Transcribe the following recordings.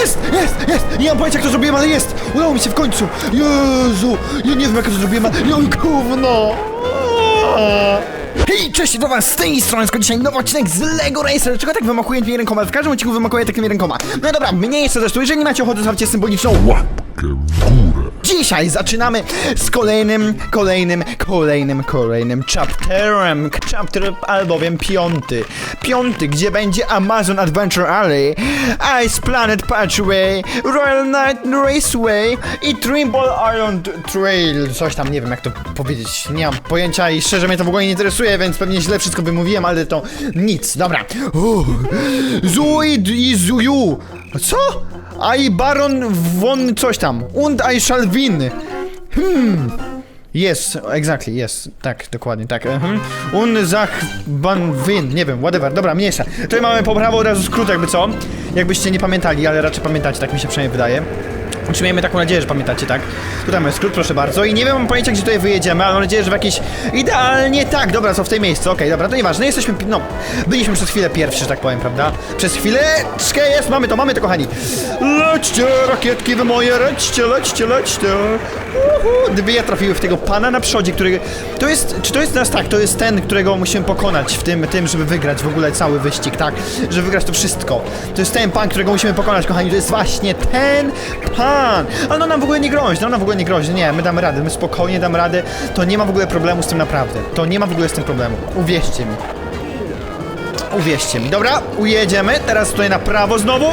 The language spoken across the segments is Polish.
Jest! Jest! Jest! Nie mam pojęcia jak to zrobiłem, ale jest! Udało mi się w końcu! Jezu! Ja nie wiem jak to zrobiłem, ale... No gówno! Hej, cześć, do was z tej strony, skoro dzisiaj nowy odcinek z LEGO Racer. Czego tak wymachuję tymi rękoma? W każdym odcinku wymachuję takimi rękoma. No dobra, mniejsze zresztą, jeżeli macie ochotę, zostawcie symboliczną Łapkę w górę. Dzisiaj zaczynamy z kolejnym, kolejnym, kolejnym, kolejnym chapterem. Chapter albowiem piąty. Piąty, gdzie będzie Amazon Adventure Alley, Ice Planet Patchway, Royal Night Raceway i Trimble Island Trail. Coś tam, nie wiem jak to powiedzieć, nie mam pojęcia i szczerze mnie to w ogóle nie interesuje, więc pewnie źle wszystko wymówiłem, ale to nic. Dobra. Zuid i Zuju. Co? I Baron von coś tam. Und I shall win. Hmm. Yes, exactly, yes. Tak, dokładnie, tak. Mhm. Un zach ban win. Nie wiem, whatever. Dobra, mniejsza. Tutaj mamy po prawo od razu skrót, jakby co. Jakbyście nie pamiętali, ale raczej pamiętacie, tak mi się przynajmniej wydaje. Znaczy miejmy taką nadzieję, że pamiętacie, tak? Tutaj mamy skrót, proszę bardzo. I nie wiem, mam pojęcia, gdzie tutaj wyjedziemy, ale mam nadzieję, że w jakieś... Idealnie tak, dobra, co w tej miejscu, okej, dobra, to nieważne, jesteśmy, no... Byliśmy przez chwilę pierwsi, że tak powiem, prawda? Przez chwileczkę jest, mamy to, mamy to, kochani. Lećcie, rakietki wy moje, lećcie, lećcie, lećcie. Uhu, ja trafiły w tego pana na przodzie, który... To jest, czy to jest nas tak, to jest ten, którego musimy pokonać w tym, tym, żeby wygrać w ogóle cały wyścig, tak? Żeby wygrać to wszystko. To jest ten pan, którego musimy pokonać, kochani, to jest właśnie ten pan. Ale no nam w ogóle nie grozi, no nam w ogóle nie grozi, nie, my damy radę, my spokojnie damy radę, to nie ma w ogóle problemu z tym naprawdę. To nie ma w ogóle z tym problemu, uwierzcie mi. Uwierzcie mi. Dobra, ujedziemy. Teraz tutaj na prawo znowu.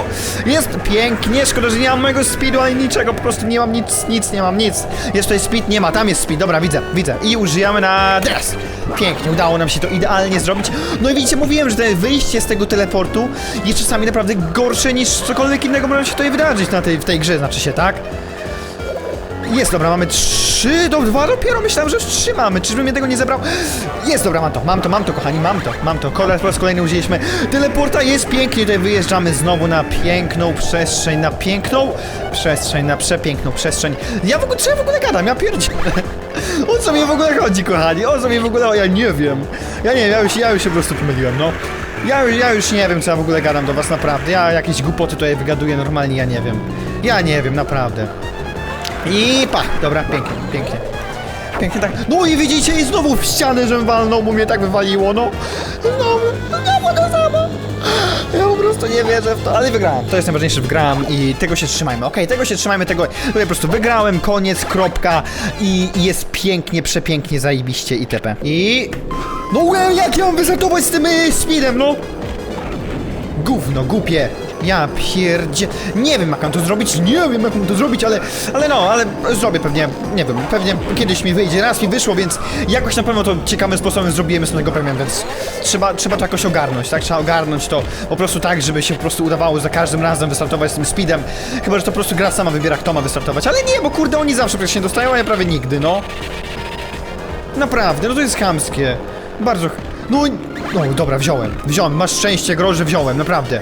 Jest pięknie. Szkoda, że nie mam mojego speedu ani niczego. Po prostu nie mam nic, nic, nie mam nic. Jest tutaj speed? Nie ma. Tam jest speed. Dobra, widzę, widzę. I użyjemy na teraz. Pięknie, udało nam się to idealnie zrobić. No i widzicie, mówiłem, że to wyjście z tego teleportu jest czasami naprawdę gorsze niż cokolwiek innego może się tutaj wydarzyć na tej, w tej grze, znaczy się, tak? Jest, dobra, mamy trzy, do dwa dopiero myślałem, że już trzy mamy. Czyżbym mnie tego nie zebrał? Jest, dobra, mam to, mam to, mam to, kochani, mam to, mam to. Kole- Po raz kolejny użyliśmy teleporta, jest pięknie, tutaj wyjeżdżamy znowu na piękną przestrzeń, na piękną przestrzeń, na przepiękną przestrzeń. Ja w ogóle, co ja w ogóle gadam? Ja pierdzielę. O co mi w ogóle chodzi, kochani? O co mi w ogóle, o, ja nie wiem. Ja nie wiem, ja już, ja już się po prostu pomyliłem, no. Ja, ja już nie wiem, co ja w ogóle gadam do was, naprawdę. Ja jakieś głupoty tutaj wygaduję normalnie, ja nie wiem. Ja nie wiem, naprawdę. I pa! Dobra, pięknie, pięknie. Pięknie tak. No i widzicie, i znowu w ścianę, że walnął, bo mnie tak wywaliło, no. Znowu, znowu to samo. Ja po prostu nie wierzę w to, ale wygrałem. To jest najważniejsze, wygrałem i tego się trzymajmy. Okej, tego się trzymajmy, tego tutaj po prostu wygrałem, koniec, kropka i jest pięknie, przepięknie, zajebiście itp. I... No jak ja mam wystartować z tym y, speedem, no? Gówno, głupie. Ja pierdzie... Nie wiem jak mam to zrobić, nie wiem jak mam to zrobić, ale... Ale no, ale zrobię pewnie, nie wiem, pewnie kiedyś mi wyjdzie. Raz mi wyszło, więc jakoś na pewno to ciekawym sposobem zrobimy z tego pewien, więc trzeba, trzeba to jakoś ogarnąć, tak? Trzeba ogarnąć to po prostu tak, żeby się po prostu udawało za każdym razem wystartować z tym speedem. Chyba, że to po prostu gra sama wybiera, kto ma wystartować. Ale nie, bo kurde, oni zawsze przecież nie dostają, a ja prawie nigdy, no. Naprawdę, no to jest chamskie. Bardzo... No, no dobra, wziąłem. Wziąłem, masz szczęście, gro, że wziąłem, naprawdę.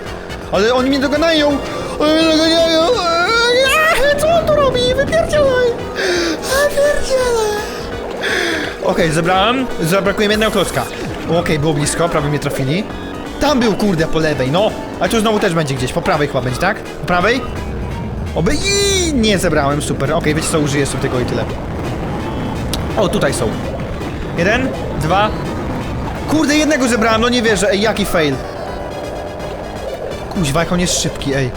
Ale oni mnie doganają! Oni mnie doganają! Eee, Co on tu robi? Wypierdzielaj! Wypierdzielaj! Okej, zebrałem. Zabrakuje mi jednego klocka. Okej, było blisko, prawie mnie trafili. Tam był, kurde, po lewej, no. Ale tu znowu też będzie gdzieś, po prawej chyba będzie, tak? Po prawej? Oby i nie zebrałem, super. Okej, wiecie co, użyję sobie tego i tyle. O, tutaj są. Jeden, dwa. Kurde, jednego zebrałem, no nie wierzę, ej, jaki fail. Kuźwa, jak on jest szybki, ej.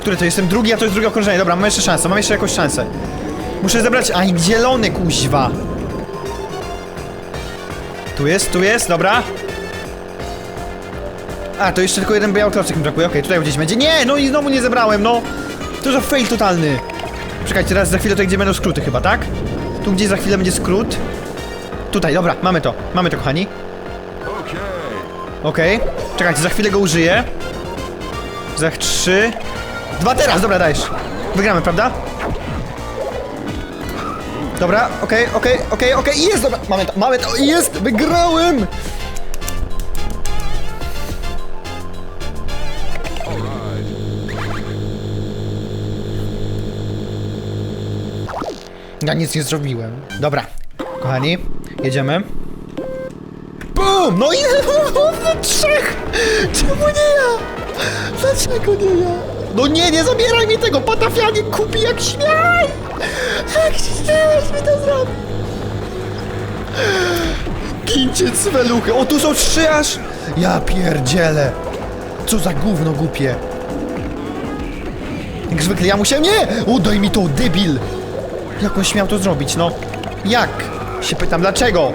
Który to jestem drugi, a to jest drugie okrążenie. Dobra, mam jeszcze szansę, mam jeszcze jakąś szansę. Muszę zebrać. Aj, zielony, kuźwa. Tu jest, tu jest, dobra. A, to jeszcze tylko jeden biały klocek mi brakuje. Okej, tutaj gdzieś będzie. Nie, no i znowu nie zebrałem, no. To za fail totalny. Czekajcie, teraz za chwilę tutaj gdzie będą skróty chyba, tak? Tu gdzie za chwilę będzie skrót. Tutaj, dobra, mamy to. Mamy to, kochani. Okej. Czekajcie, za chwilę go użyję. Za trzy. Dwa teraz, dobra, dajesz. Wygramy, prawda? Dobra, okej, okej, okej, okej, jest, dobra, mamy to, mamy to, jest, wygrałem! Ja nic nie zrobiłem. Dobra, kochani, jedziemy. Bum! No i trzech! Czemu nie ja? Dlaczego nie ja? No nie, nie zabieraj mi tego! Patafianie kupi jak śmiaj! Jak śmiałeś mi to zrobić? Gincie cweluchy! O, tu są trzy aż! Ja pierdzielę! Co za gówno głupie! Jak zwykle ja musiałem... Nie! Udaj mi to, debil! Jak on śmiał to zrobić, no? Jak? Się pytam, dlaczego?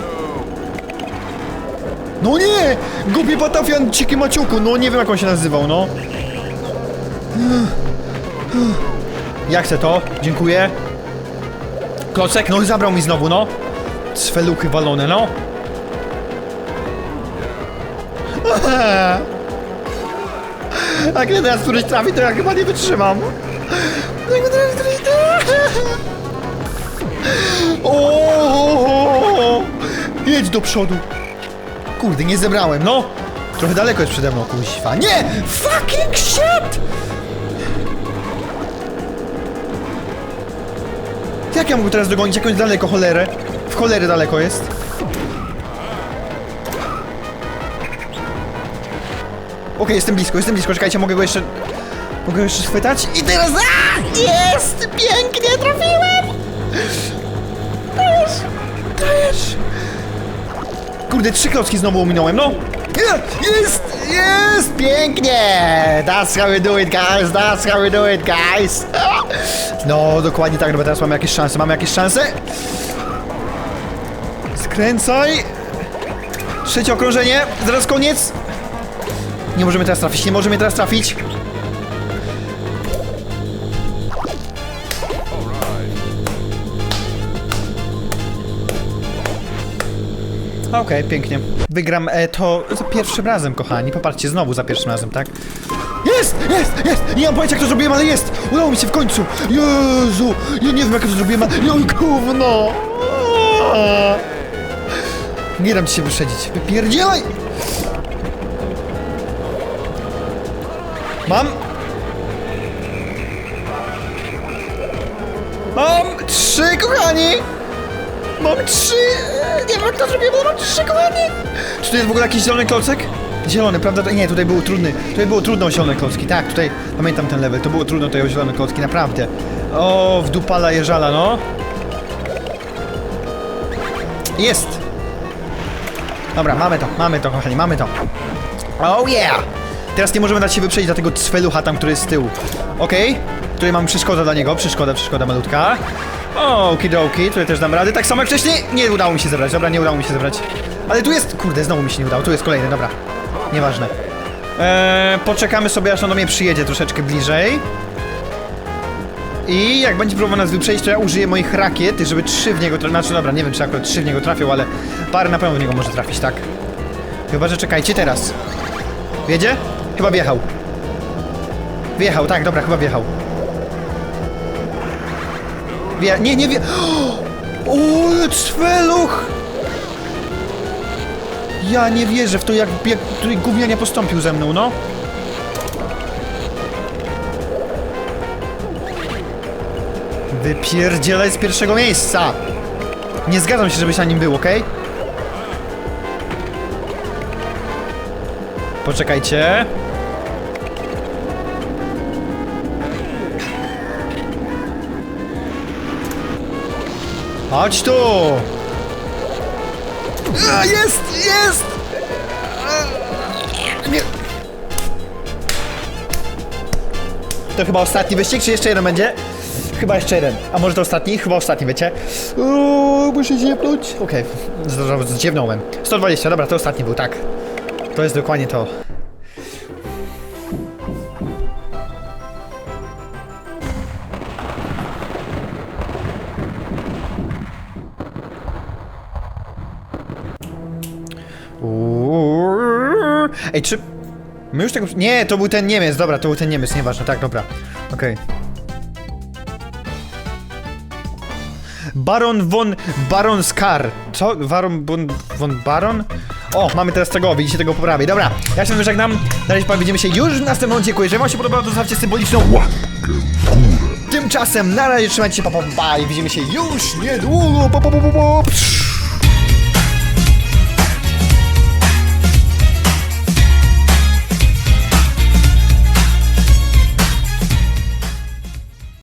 No nie! Głupi patafian, ciki maciuku, no nie wiem jak on się nazywał, no. Ja chcę to, dziękuję. Klocek, no i zabrał mi znowu, no. Cweluchy walone, no. A kiedy teraz któryś trafi, to ja chyba nie wytrzymam. Jak teraz któryś trafi... O! Jedź do przodu. Kurde, nie zebrałem, no. Trochę daleko jest przede mną, kuźwa. Nie! Fucking shit! Jak ja mogę teraz dogonić jakąś daleko cholerę? W cholery daleko jest. Okej, jestem blisko, jestem blisko, czekajcie, mogę go jeszcze... Mogę go jeszcze schwytać? I teraz... A! Jest! Pięknie trafiłem! Dajesz! Dajesz! Kurde, trzy klocki znowu ominąłem, no! Je- Jest! Jest! Pięknie! That's how we do it, guys! That's how we do it, guys! No, dokładnie tak, no bo teraz mamy jakieś szanse. Mamy jakieś szanse? Skręcaj! Trzecie okrążenie, zaraz koniec! Nie możemy teraz trafić, nie możemy teraz trafić! Okej, pięknie. Wygram e, to za pierwszym razem, kochani. Popatrzcie, znowu za pierwszym razem, tak? Jest! Jest! Jest! Nie mam pojęcia, jak to zrobiłem, ale jest! Udało mi się w końcu! Jezu! Ja nie wiem, jak to zrobiłem, ale... No gówno! Nie dam ci się wyprzedzić. Wypierdzielaj! Mam! Mam trzy, kochani! Mam trzy! Nie wiem jak to zrobiłem, ale mam trzy, kochani! Czy tu jest w ogóle jakiś zielony klocek? Zielony, prawda? Nie, tutaj był trudny. Tutaj było trudno o zielone klocki. Tak, tutaj pamiętam ten level. To było trudno tutaj o zielone klocki, naprawdę. O, w dupala jeżala, no. Jest! Dobra, mamy to, mamy to, kochani, mamy to. Oh yeah! Teraz nie możemy dać się wyprzedzić dla tego cwelucha tam, który jest z tyłu. Okej? Tutaj mamy przeszkodę dla niego, przeszkoda, przeszkoda malutka. Okidoki, tutaj też dam rady. Tak samo jak wcześniej, nie udało mi się zebrać, dobra, nie udało mi się zebrać. Ale tu jest, kurde, znowu mi się nie udało, tu jest kolejny, dobra. Nieważne. Eee, poczekamy sobie, aż on do mnie przyjedzie troszeczkę bliżej. I jak będzie próbował nas wyprzedzić, to ja użyję moich rakiet, żeby trzy w niego trafią. Znaczy, dobra, nie wiem, czy akurat trzy w niego trafią, ale parę na pewno w niego może trafić, tak? Chyba, że czekajcie teraz. Wiedzie? Chyba wjechał. Wjechał, tak, dobra, chyba wjechał. Wie... Nie, nie wie... O! Ja nie wierzę w to, jak, jak tutaj gównianie postąpił ze mną, no. Wypierdzielaj z pierwszego miejsca! Nie zgadzam się, żebyś na nim był, okej? Poczekajcie. Chodź tu! A, jest! Jest! A, Nie. To chyba ostatni wyścig, czy jeszcze jeden będzie? Chyba jeszcze jeden. A może to ostatni? Chyba ostatni, wiecie? Uuu, muszę ziepnąć. Okej, okay. zdziewnąłem. 120, dobra, to ostatni był, tak. To jest dokładnie to. Ej, czy... My już tego... Nie, to był ten Niemiec, dobra, to był ten Niemiec, nieważne, tak, dobra. Okej. Baron von... Baron Skar. Co? Baron von... von Baron? O, mamy teraz tego, widzicie tego po prawej. Dobra, ja się wyżegnam. Na razie widzimy się już w następnym odcinku. Jeżeli wam się podobało, to zostawcie symboliczną Łapkę w górę. Tymczasem, na razie trzymajcie się, pa, pa, pa i widzimy się już niedługo. Pa, pa, pa, pa, pa.